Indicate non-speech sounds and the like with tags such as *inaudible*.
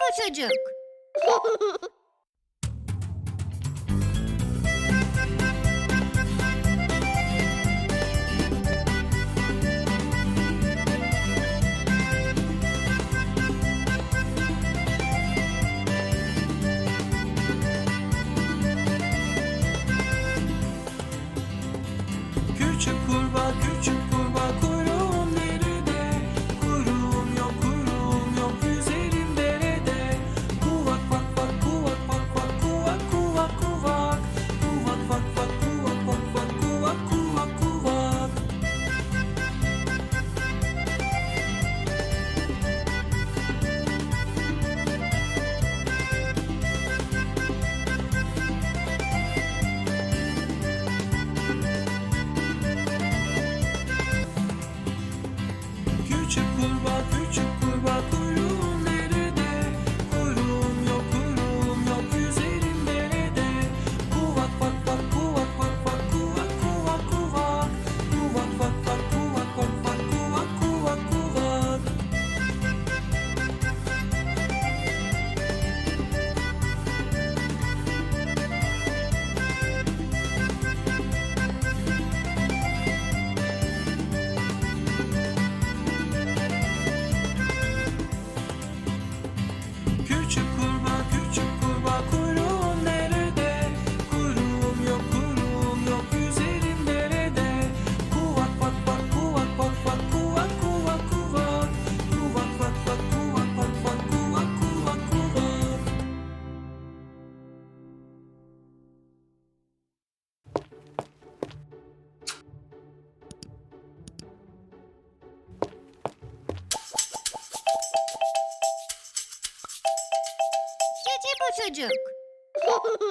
bu çocuk? *laughs* to Cici bu çocuk. *laughs*